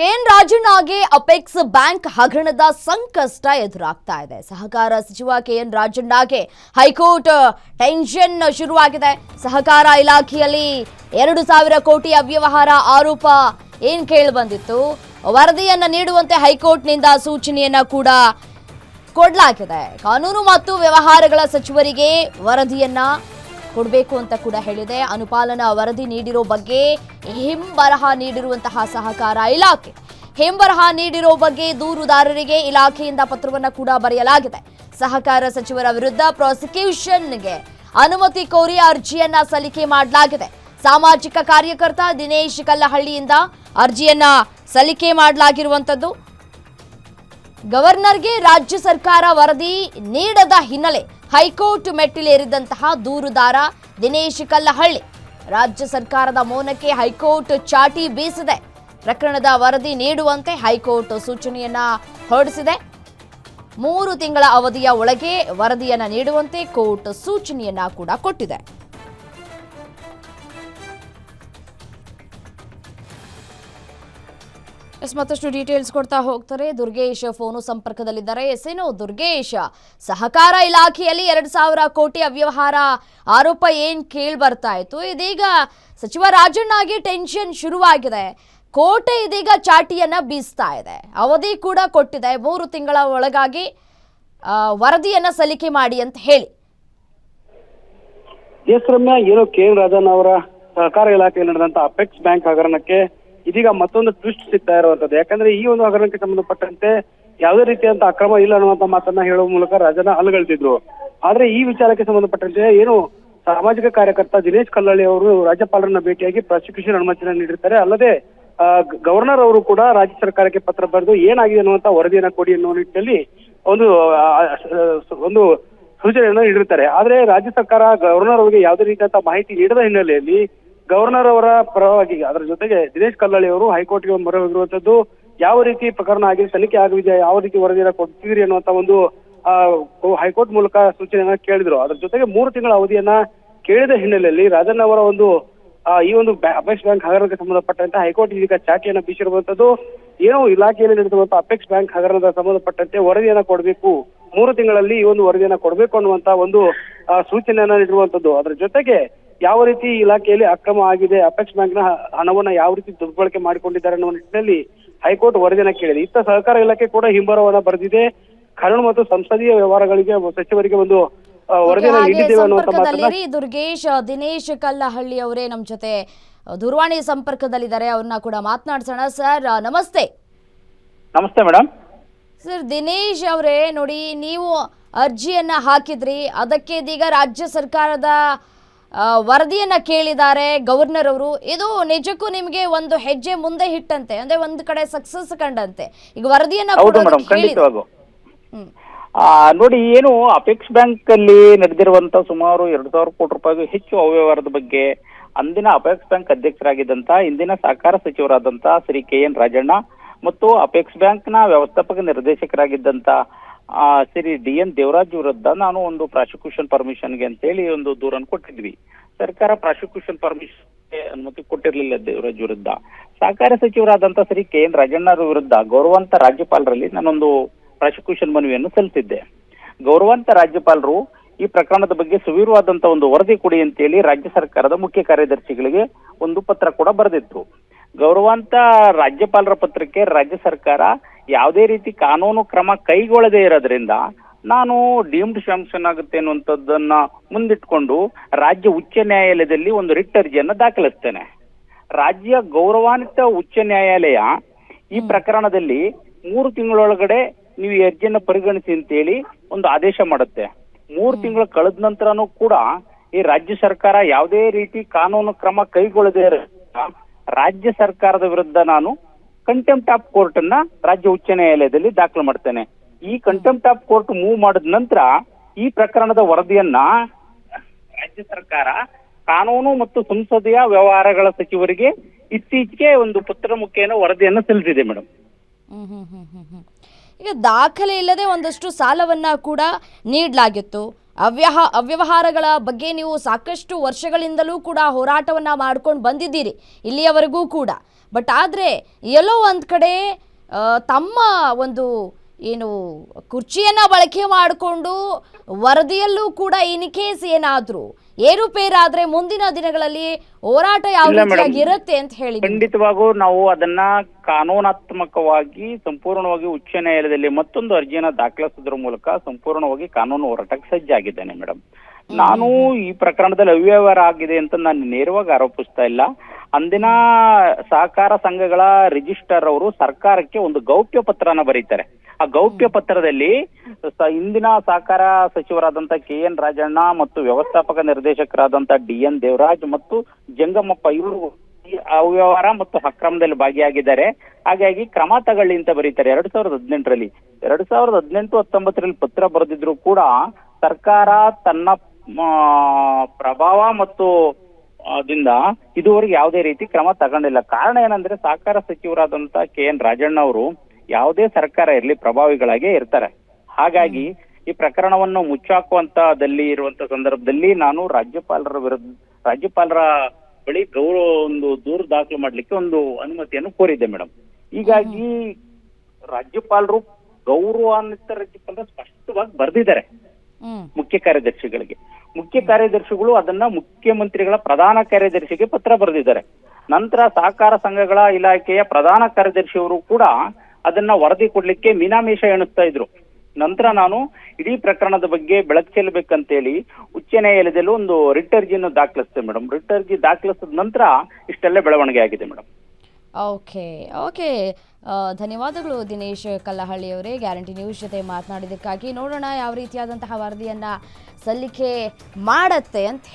K N ರಾಜಣ್ಣಗೆ apex bank ಹಗರಣದ ಸಂಕಷ್ಟ ಎದುರಾಗ್ತಾ ಇದೆ. ಸಹಕಾರ ಸಚಿವ ಕೆಎನ್ ರಾಜಣ್ಣಗೆ ಹೈಕೋರ್ಟ್ ಟೆನ್ಷನ್ ಶುರುವಾಗಿದೆ. ಸಹಕಾರ ಇಲಾಖೆಯಲ್ಲಿ ಎರಡು ಸಾವಿರ ಕೋಟಿ ಅವ್ಯವಹಾರ ಆರೋಪ ಏನ್ ಕೇಳಿ ಬಂದಿತ್ತು ವರದಿಯನ್ನ ನೀಡುವಂತೆ ಹೈಕೋರ್ಟ್ನಿಂದ ಸೂಚನೆಯನ್ನ ಕೂಡ ಕೊಡಲಾಗಿದೆ. ಕಾನೂನು ಮತ್ತು ವ್ಯವಹಾರಗಳ ಸಚಿವರಿಗೆ ವರದಿಯನ್ನ ಕೊಡಬೇಕು ಅಂತ ಕೂಡ ಹೇಳಿದೆ. ಅನುಪಾಲನಾ ವರದಿ ನೀಡಿರೋ ಬಗ್ಗೆ ಹಿಂಬರಹ ನೀಡಿರುವಂತಹ ಸಹಕಾರ ಇಲಾಖೆ. ಹಿಂಬರಹ ನೀಡಿರೋ ಬಗ್ಗೆ ದೂರುದಾರರಿಗೆ ಇಲಾಖೆಯಿಂದ ಪತ್ರವನ್ನ ಕೂಡ ಬರೆಯಲಾಗಿದೆ. ಸಹಕಾರ ಸಚಿವರ ವಿರುದ್ಧ ಪ್ರಾಸಿಕ್ಯೂಷನ್ಗೆ ಅನುಮತಿ ಕೋರಿ ಅರ್ಜಿಯನ್ನ ಸಲ್ಲಿಕೆ ಮಾಡಲಾಗಿದೆ. ಸಾಮಾಜಿಕ ಕಾರ್ಯಕರ್ತ ದಿನೇಶ್ ಕಲ್ಲಹಳ್ಳಿಯಿಂದ ಅರ್ಜಿಯನ್ನ ಸಲ್ಲಿಕೆ ಮಾಡಲಾಗಿರುವಂತದ್ದು ಗವರ್ನರ್ಗೆ ರಾಜ್ಯ ಸರ್ಕಾರ ವರದಿ ನೀಡದ ಹಿನ್ನೆಲೆ ಹೈಕೋರ್ಟ್ ಮೆಟ್ಟಿಲೇರಿದಂತಹ ದೂರುದಾರ ದಿನೇಶ್ ಕಲ್ಲಹಳ್ಳಿ. ರಾಜ್ಯ ಸರ್ಕಾರದ ಮೌನಕ್ಕೆ ಹೈಕೋರ್ಟ್ ಚಾಟಿ ಬೀಸಿದೆ. ಪ್ರಕರಣದ ವರದಿ ನೀಡುವಂತೆ ಹೈಕೋರ್ಟ್ ಸೂಚನೆಯನ್ನ ಹೊರಡಿಸಿದೆ. ಮೂರು ತಿಂಗಳ ಅವಧಿಯ ಒಳಗೆ ವರದಿಯನ್ನು ನೀಡುವಂತೆ ಕೋರ್ಟ್ ಸೂಚನೆಯನ್ನ ಕೂಡ ಕೊಟ್ಟಿದೆ. ಎಸ್, ಮತ್ತಷ್ಟು ಡೀಟೇಲ್ಸ್ ಕೊಡ್ತಾ ಹೋಗ್ತಾರೆ. ದುರ್ಗೇಶ್ ಫೋನು ಸಂಪರ್ಕದಲ್ಲಿದ್ದಾರೆ. ಎಸ್ ಏನು ದುರ್ಗೇಶ್, ಸಹಕಾರ ಇಲಾಖೆಯಲ್ಲಿ ಎರಡ್ ಸಾವಿರ ಕೋಟಿ ಅವ್ಯವಹಾರ ಆರೋಪ ಏನ್ ಕೇಳಿ ಬರ್ತಾ ಇತ್ತು. ಇದೀಗ ಸಚಿವ ರಾಜಣ್ಣಗೆ ಟೆನ್ಷನ್ ಶುರುವಾಗಿದೆ. ಕೋಟೆ ಇದೀಗ ಚಾಟಿಯನ್ನ ಬೀಸ್ತಾ ಇದೆ. ಅವಧಿ ಕೂಡ ಕೊಟ್ಟಿದೆ. ಮೂರು ತಿಂಗಳ ಒಳಗಾಗಿ ವರದಿಯನ್ನ ಸಲ್ಲಿಕೆ ಮಾಡಿ ಅಂತ ಹೇಳಿ. ಏನು ಕೆ ರಾಜನ್ ಅವರ ಸಹಕಾರ ಇಲಾಖೆಯಲ್ಲಿ ನಡೆದಂತ ಅಪೆಕ್ಸ್ ಬ್ಯಾಂಕ್ ಹಗರಣಕ್ಕೆ ಇದೀಗ ಮತ್ತೊಂದು ಟ್ವಿಸ್ಟ್ ಸಿಗ್ತಾ ಇರುವಂತದ್ದು ಯಾಕಂದ್ರೆ ಈ ಒಂದು ಹಗರಣಕ್ಕೆ ಸಂಬಂಧಪಟ್ಟಂತೆ ಯಾವುದೇ ರೀತಿಯಂತ ಅಕ್ರಮ ಇಲ್ಲ ಅನ್ನುವಂತ ಮಾತನ್ನ ಹೇಳುವ ಮೂಲಕ ರಾಜನ ಅಲಗಳ್ತಿದ್ರು. ಆದ್ರೆ ಈ ವಿಚಾರಕ್ಕೆ ಸಂಬಂಧಪಟ್ಟಂತೆ ಏನು ಸಾಮಾಜಿಕ ಕಾರ್ಯಕರ್ತ ದಿನೇಶ್ ಕಲ್ಲಳ್ಳಿ ಅವರು ರಾಜ್ಯಪಾಲರನ್ನ ಭೇಟಿಯಾಗಿ ಪ್ರಾಸಿಕ್ಯೂಷನ್ ಅನುಮತಿಯನ್ನು ನೀಡಿರ್ತಾರೆ. ಅಲ್ಲದೆ ಗವರ್ನರ್ ಅವರು ಕೂಡ ರಾಜ್ಯ ಸರ್ಕಾರಕ್ಕೆ ಪತ್ರ ಬರೆದು ಏನಾಗಿದೆ ಅನ್ನುವಂತ ವರದಿಯನ್ನ ಕೊಡಿ ಅನ್ನುವ ನಿಟ್ಟಿನಲ್ಲಿ ಒಂದು ಒಂದು ಸೂಚನೆಯನ್ನು ನೀಡಿರ್ತಾರೆ. ಆದ್ರೆ ರಾಜ್ಯ ಸರ್ಕಾರ ಗವರ್ನರ್ ಅವರಿಗೆ ಯಾವುದೇ ರೀತಿಯಂತ ಮಾಹಿತಿ ನೀಡದ ಹಿನ್ನೆಲೆಯಲ್ಲಿ ಗವರ್ನರ್ ಅವರ ಪರವಾಗಿ ಅದರ ಜೊತೆಗೆ ದಿನೇಶ್ ಕಲ್ಲಳ್ಳಿ ಅವರು ಹೈಕೋರ್ಟ್ಗೆ ಮೊರೆ ಹೋಗಿರುವಂತದ್ದು ಯಾವ ರೀತಿ ಪ್ರಕರಣ ಆಗಿದೆ ತನಿಖೆ ಆಗಿದೆ ಯಾವ ರೀತಿ ವರದಿಯನ್ನು ಕೊಡ್ತೀರಿ ಅನ್ನುವಂತ ಒಂದು ಹೈಕೋರ್ಟ್ ಮೂಲಕ ಸೂಚನೆಯನ್ನ ಕೇಳಿದ್ರು. ಅದ್ರ ಜೊತೆಗೆ ಮೂರು ತಿಂಗಳ ಅವಧಿಯನ್ನ ಕೇಳಿದ ಹಿನ್ನೆಲೆಯಲ್ಲಿ ರಾಜಣ್ಣ ಅವರ ಒಂದು ಈ ಒಂದು ಅಪೆಕ್ಸ್ ಬ್ಯಾಂಕ್ ಹಗರಣಕ್ಕೆ ಸಂಬಂಧಪಟ್ಟಂತೆ ಹೈಕೋರ್ಟ್ ಇದೀಗ ಚಾಟಿಯನ್ನ ಬೀಸಿರುವಂತದ್ದು, ಏನು ಇಲಾಖೆಯಲ್ಲಿ ನಡೆದಿರುವಂತಹ ಅಪೆಕ್ಸ್ ಬ್ಯಾಂಕ್ ಹಗರಣದ ಸಂಬಂಧಪಟ್ಟಂತೆ ವರದಿಯನ್ನ ಕೊಡಬೇಕು, ಮೂರು ತಿಂಗಳಲ್ಲಿ ಈ ಒಂದು ವರದಿಯನ್ನ ಕೊಡಬೇಕು ಅನ್ನುವಂತ ಒಂದು ಸೂಚನೆಯನ್ನ ನೀಡಿರುವಂತದ್ದು. ಅದರ ಜೊತೆಗೆ ಯಾವ ರೀತಿ ಈ ಇಲಾಖೆಯಲ್ಲಿ ಅಕ್ರಮ ಆಗಿದೆ ಅಪೆಕ್ಸ್ ಬ್ಯಾಂಕ್ನ ಹಣವನ್ನ ಯಾವ ರೀತಿ ದುರ್ಬಳಕೆ ಮಾಡಿಕೊಂಡಿದ್ದಾರೆ ಅನ್ನೋ ನಿಟ್ಟಿನಲ್ಲಿ ಹೈಕೋರ್ಟ್ ವರದಿಯನ್ನ ಕೇಳಿದೆ. ಇತ್ತ ಸಹಕಾರ ಇಲಾಖೆ ಕೂಡ ಹಿಂಬರವನ್ನ ಬರೆದಿದೆ. ಕಾನೂನು ಮತ್ತು ಸಂಸದೀಯ ವ್ಯವಹಾರಗಳಿಗೆ ಸಚಿವರಿಗೆ ಒಂದು ವರದಿಯನ್ನ ದುರ್ಗೇಶ್ ದಿನೇಶ್ ಕಲ್ಲಹಳ್ಳಿ ಅವರೇ ನಮ್ಮ ಜೊತೆ. ದೂರವಾಣಿ ಸಂಪರ್ಕದಲ್ಲಿದ್ದಾರೆ ಅವ್ರನ್ನ ಕೂಡ ಮಾತನಾಡ್ಸೋಣ. ಸರ್ ನಮಸ್ತೆ. ನಮಸ್ತೆ ಮೇಡಮ್ ಸರ್ ದಿನೇಶ್ ಅವರೇ ನೋಡಿ ನೀವು ಅರ್ಜಿಯನ್ನ ಹಾಕಿದ್ರಿ. ಅದಕ್ಕೆ ಇದೀಗ ರಾಜ್ಯ ಸರ್ಕಾರದ ವರದಿಯನ್ನ ಕೇಳಿದ್ದಾರೆ ಗವರ್ನರ್ ಅವರು. ಇದು ನಿಜಕ್ಕೂ ನಿಮಗೆ ಒಂದು ಹೆಜ್ಜೆ ಮುಂದೆ ಹಿಟ್ಟಂತೆ ಅಂದ್ರೆ ಒಂದು ಕಡೆ ಸಕ್ಸಸ್ ಕಂಡಂತೆ. ಈಗ ವರದಿಯನ್ನ ನೋಡಿ ಏನು ಅಪೆಕ್ಸ್ ಬ್ಯಾಂಕ್ ಅಲ್ಲಿ ನಡೆದಿರುವಂತ ಸುಮಾರು ಎರಡು ಸಾವಿರ ಕೋಟಿ ರೂಪಾಯಿಗೂ ಹೆಚ್ಚು ಅವ್ಯವಹಾರದ ಬಗ್ಗೆ ಅಂದಿನ ಅಪೆಕ್ಸ್ ಬ್ಯಾಂಕ್ ಅಧ್ಯಕ್ಷರಾಗಿದ್ದಂತ ಇಂದಿನ ಸಹಕಾರ ಸಚಿವರಾದಂತ ಶ್ರೀ ಕೆ ಎನ್ ರಾಜಣ್ಣ ಮತ್ತು ಅಪೆಕ್ಸ್ ಬ್ಯಾಂಕ್ನ ವ್ಯವಸ್ಥಾಪಕ ನಿರ್ದೇಶಕರಾಗಿದ್ದಂತ ಆ, ಶ್ರೀ ಡಿ ಎನ್ ದೇವರಾಜ್ ವಿರುದ್ಧ ನಾನು ಒಂದು ಪ್ರಾಸಿಕ್ಯೂಷನ್ ಪರ್ಮಿಷನ್ಗೆ ಅಂತೇಳಿ ಒಂದು ದೂರನ್ನು ಕೊಟ್ಟಿದ್ವಿ. ಸರ್ಕಾರ ಪ್ರಾಸಿಕ್ಯೂಷನ್ ಪರ್ಮಿಷನ್ ಅನುಮತಿ ಕೊಟ್ಟಿರಲಿಲ್ಲ ದೇವರಾಜ್ ವಿರುದ್ಧ ಸಹಕಾರ ಸಚಿವರಾದಂತ ಶ್ರೀ ಕೆ ಎನ್ ರಾಜಣ್ಣರ ವಿರುದ್ಧ ಗೌರವಂತ ರಾಜ್ಯಪಾಲರಲ್ಲಿ ನಾನೊಂದು ಪ್ರಾಸಿಕ್ಯೂಷನ್ ಮನವಿಯನ್ನು ಸಲ್ಲಿಸಿದ್ದೆ. ಗೌರವಂತ ರಾಜ್ಯಪಾಲರು ಈ ಪ್ರಕರಣದ ಬಗ್ಗೆ ಸುವೀರವಾದಂತ ಒಂದು ವರದಿ ಕೊಡಿ ಅಂತೇಳಿ ರಾಜ್ಯ ಸರ್ಕಾರದ ಮುಖ್ಯ ಕಾರ್ಯದರ್ಶಿಗಳಿಗೆ ಒಂದು ಪತ್ರ ಕೂಡ ಬರೆದಿತ್ತು ಗೌರವಾಂತ ರಾಜ್ಯಪಾಲರ ಪತ್ರಕ್ಕೆ ರಾಜ್ಯ ಸರ್ಕಾರ ಯಾವುದೇ ರೀತಿ ಕಾನೂನು ಕ್ರಮ ಕೈಗೊಳ್ಳದೇ ಇರೋದ್ರಿಂದ ನಾನು ಡೀಮ್ಡ್ ಶಾಂಕ್ಷನ್ ಆಗುತ್ತೆ ಅನ್ನುವಂಥದ್ದನ್ನ ಮುಂದಿಟ್ಕೊಂಡು ರಾಜ್ಯ ಉಚ್ಚ ನ್ಯಾಯಾಲಯದಲ್ಲಿ ಒಂದು ರಿಟ್ ಅರ್ಜಿಯನ್ನು ದಾಖಲಿಸ್ತೇನೆ. ರಾಜ್ಯ ಗೌರವಾನ್ವಿತ ಉಚ್ಚ ನ್ಯಾಯಾಲಯ ಈ ಪ್ರಕರಣದಲ್ಲಿ ಮೂರು ತಿಂಗಳೊಳಗಡೆ ನೀವು ಈ ಅರ್ಜಿಯನ್ನು ಪರಿಗಣಿಸಿ ಅಂತೇಳಿ ಒಂದು ಆದೇಶ ಮಾಡುತ್ತೆ. ಮೂರು ತಿಂಗಳು ಕಳೆದ ನಂತರನೂ ಕೂಡ ಈ ರಾಜ್ಯ ಸರ್ಕಾರ ಯಾವುದೇ ರೀತಿ ಕಾನೂನು ಕ್ರಮ ಕೈಗೊಳ್ಳದೇ ಇರೋದ್ರಿಂದ ರಾಜ್ಯ ಸರ್ಕಾರದ ವಿರುದ್ಧ ನಾನು ಕಂಟೆಂಪ್ಟ್ ಆಫ್ ಕೋರ್ಟ್ ಅನ್ನ ರಾಜ್ಯ ಉಚ್ಚ ನ್ಯಾಯಾಲಯದಲ್ಲಿ ದಾಖಲು ಮಾಡ್ತೇನೆ. ಈ ಕಂಟೆಂಪ್ಟ್ ಆಫ್ ಕೋರ್ಟ್ ಮೂವ್ ಮಾಡಿದ ನಂತರ ಈ ಪ್ರಕರಣದ ವರದಿಯನ್ನ ರಾಜ್ಯ ಸರ್ಕಾರ ಕಾನೂನು ಮತ್ತು ಸಂಸದೀಯ ವ್ಯವಹಾರಗಳ ಸಚಿವರಿಗೆ ಇತ್ತೀಚೆಗೆ ಒಂದು ಪತ್ರ ಮುಖೇನ ವರದಿಯನ್ನು ಸಲ್ಲಿಸಿದೆ ಮೇಡಮ್. ಈಗ ದಾಖಲೆ ಇಲ್ಲದೆ ಒಂದಷ್ಟು ಸಾಲವನ್ನ ಕೂಡ ನೀಡಲಾಗಿತ್ತು. ಅವ್ಯಹ ಅವ್ಯವಹಾರಗಳ ಬಗ್ಗೆ ನೀವು ಸಾಕಷ್ಟು ವರ್ಷಗಳಿಂದಲೂ ಕೂಡ ಹೋರಾಟವನ್ನು ಮಾಡ್ಕೊಂಡು ಬಂದಿದ್ದೀರಿ, ಇಲ್ಲಿಯವರೆಗೂ ಕೂಡ. ಬಟ್ ಆದರೆ, ಎಲ್ಲೋ ಒಂದು ಕಡೆ ತಮ್ಮ ಒಂದು ಏನು ಕುರ್ಚಿಯನ್ನು ಬಳಕೆ ಮಾಡಿಕೊಂಡು ವರದಿಯಲ್ಲೂ ಕೂಡ ಇನ್ ಕೇಸ್ ಏನಾದರೂ ಏರುಪೇರಾದ್ರೆ ಮುಂದಿನ ದಿನಗಳಲ್ಲಿ ಹೋರಾಟ ಯಾವ ರೀತಿಯಾಗಿ ಇರುತ್ತೆ ಅಂತ ಹೇಳಿ ಖಂಡಿತವಾಗೂ ನಾವು ಅದನ್ನ ಕಾನೂನಾತ್ಮಕವಾಗಿ ಸಂಪೂರ್ಣವಾಗಿ ಉಚ್ಚ ನ್ಯಾಯಾಲಯದಲ್ಲಿ ಮತ್ತೊಂದು ಅರ್ಜಿಯನ್ನ ದಾಖಲಿಸೋದ್ರ ಮೂಲಕ ಸಂಪೂರ್ಣವಾಗಿ ಕಾನೂನು ಹೋರಾಟಕ್ಕೆ ಸಜ್ಜಾಗಿದ್ದೇನೆ ಮೇಡಮ್. ನಾನು ಈ ಪ್ರಕರಣದಲ್ಲಿ ಅವ್ಯವಹಾರ ಆಗಿದೆ ಅಂತ ನಾನು ನೇರವಾಗಿ ಆರೋಪಿಸ್ತಾ ಇಲ್ಲ. ಅಂದಿನ ಸಹಕಾರ ಸಂಘಗಳ ರಿಜಿಸ್ಟರ್ ಅವರು ಸರ್ಕಾರಕ್ಕೆ ಒಂದು ಗೌಪ್ಯ ಪತ್ರನ ಬರೀತಾರೆ. ಆ ಗೌಪ್ಯ ಪತ್ರದಲ್ಲಿ ಇಂದಿನ ಸಹಕಾರ ಸಚಿವರಾದಂತ ಕೆ ಎನ್ ರಾಜಣ್ಣ ಮತ್ತು ವ್ಯವಸ್ಥಾಪಕ ನಿರ್ದೇಶಕರಾದಂತ ಡಿ ಎನ್ ದೇವರಾಜ್ ಮತ್ತು ಜಂಗಮ್ಮಪ್ಪ ಇವರು ಅವ್ಯವಹಾರ ಮತ್ತು ಅಕ್ರಮದಲ್ಲಿ ಭಾಗಿಯಾಗಿದ್ದಾರೆ. ಹಾಗಾಗಿ ಕ್ರಮ ತಗೊಳ್ಳಿ ಅಂತ ಬರೀತಾರೆ ಎರಡ್ ಸಾವಿರದ ಹದಿನೆಂಟರಲ್ಲಿ. ಎರಡ್ ಸಾವಿರದ ಹದಿನೆಂಟು ಹತ್ತೊಂಬತ್ತರಲ್ಲಿ ಪತ್ರ ಬರೆದಿದ್ರು ಕೂಡ ಸರ್ಕಾರ ತನ್ನ ಪ್ರಭಾವ ಮತ್ತು ಅದರಿಂದ ಇದುವರೆಗೆ ಯಾವುದೇ ರೀತಿ ಕ್ರಮ ತಗೊಂಡಿಲ್ಲ. ಕಾರಣ ಏನಂದ್ರೆ ಸಹಕಾರ ಸಚಿವರಾದಂತಹ ಕೆ ಎನ್ ರಾಜಣ್ಣ ಅವರು ಯಾವುದೇ ಸರ್ಕಾರ ಇರಲಿ ಪ್ರಭಾವಿಗಳಾಗೇ ಇರ್ತಾರೆ. ಹಾಗಾಗಿ ಈ ಪ್ರಕರಣವನ್ನು ಮುಚ್ಚಾಕುವಂತದಲ್ಲಿ ಇರುವಂತ ಸಂದರ್ಭದಲ್ಲಿ ನಾನು ರಾಜ್ಯಪಾಲರ ವಿರುದ್ಧ ರಾಜ್ಯಪಾಲರ ಬಳಿ ಗೌರವ ಒಂದು ದೂರು ದಾಖಲು ಮಾಡ್ಲಿಕ್ಕೆ ಒಂದು ಅನುಮತಿಯನ್ನು ಕೋರಿದ್ದೆ ಮೇಡಮ್ ಹೀಗಾಗಿ ರಾಜ್ಯಪಾಲರು ಗೌರವಾನ್ವಿತ ರಾಜ್ಯಪಾಲರು ಸ್ಪಷ್ಟವಾಗಿ ಬರೆದಿದ್ದಾರೆ ಮುಖ್ಯ ಕಾರ್ಯದರ್ಶಿಗಳಿಗೆ. ಮುಖ್ಯ ಕಾರ್ಯದರ್ಶಿಗಳು ಅದನ್ನ ಮುಖ್ಯಮಂತ್ರಿಗಳ ಪ್ರಧಾನ ಕಾರ್ಯದರ್ಶಿಗೆ ಪತ್ರ ಬರೆದಿದ್ದಾರೆ. ನಂತರ ಸಹಕಾರ ಸಂಘಗಳ ಇಲಾಖೆಯ ಪ್ರಧಾನ ಕಾರ್ಯದರ್ಶಿಯವರು ಕೂಡ ಅದನ್ನ ವರದಿ ಕೊಡ್ಲಿಕ್ಕೆ ಮೀನಾಮೇಷ ಎಣಿಸ್ತಾ ಇದ್ರು. ನಂತರ ನಾನು ಇಡೀ ಪ್ರಕರಣದ ಬಗ್ಗೆ ಬೆಳಕು ಚೆಲ್ಲಬೇಕಂತೇಳಿ ಉಚ್ಚ ನ್ಯಾಯಾಲಯದಲ್ಲಿ ಒಂದು ರಿಟ್ ಅರ್ಜಿಯನ್ನು ದಾಖಲಿಸ್ತೇನೆ ಮೇಡಮ್ ರಿಟ್ ಅರ್ಜಿ ದಾಖಲಿಸಿದ ನಂತರ ಇಷ್ಟೆಲ್ಲ ಬೆಳವಣಿಗೆ ಆಗಿದೆ ಮೇಡಮ್ ಓಕೆ ಓಕೆ. ಧನ್ಯವಾದಗಳು ದಿನೇಶ್ ಕಲ್ಲಹಳ್ಳಿಯವರೇ ಗ್ಯಾರಂಟಿ ನ್ಯೂಸ್ ಜೊತೆ ಮಾತನಾಡಿದ್ದಕ್ಕಾಗಿ ನೋಡೋಣ ಯಾವ ರೀತಿಯಾದಂತಹ ವರದಿಯನ್ನು ಸಲ್ಲಿಕೆ ಮಾಡತ್ತೆ ಅಂತ